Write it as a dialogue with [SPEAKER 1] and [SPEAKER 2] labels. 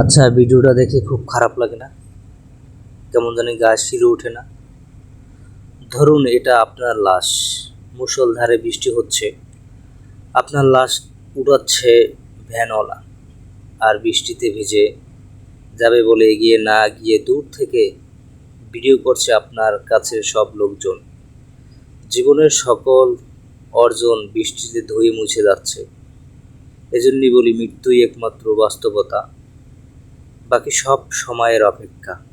[SPEAKER 1] আচ্ছা ভিডিওটা দেখে খুব খারাপ লাগে না? কেমন জানি গা শিরে ওঠে না। ধরুন এটা আপনার লাশ। মুষলধারে বৃষ্টি হচ্ছে। আপনার লাশ উড়াচ্ছে ভ্যানওয়ালা আর বৃষ্টিতে ভিজে যাবে বলে এগিয়ে না গিয়ে দূর থেকে ভিডিও করছে আপনার কাছের সব লোকজন। জীবনের সকল অর্জন বৃষ্টিতে ধুয়ে মুছে যাচ্ছে। এজন্যই বলি মৃত্যুই একমাত্র বাস্তবতা। বাকি সব সময়ের অপেক্ষা।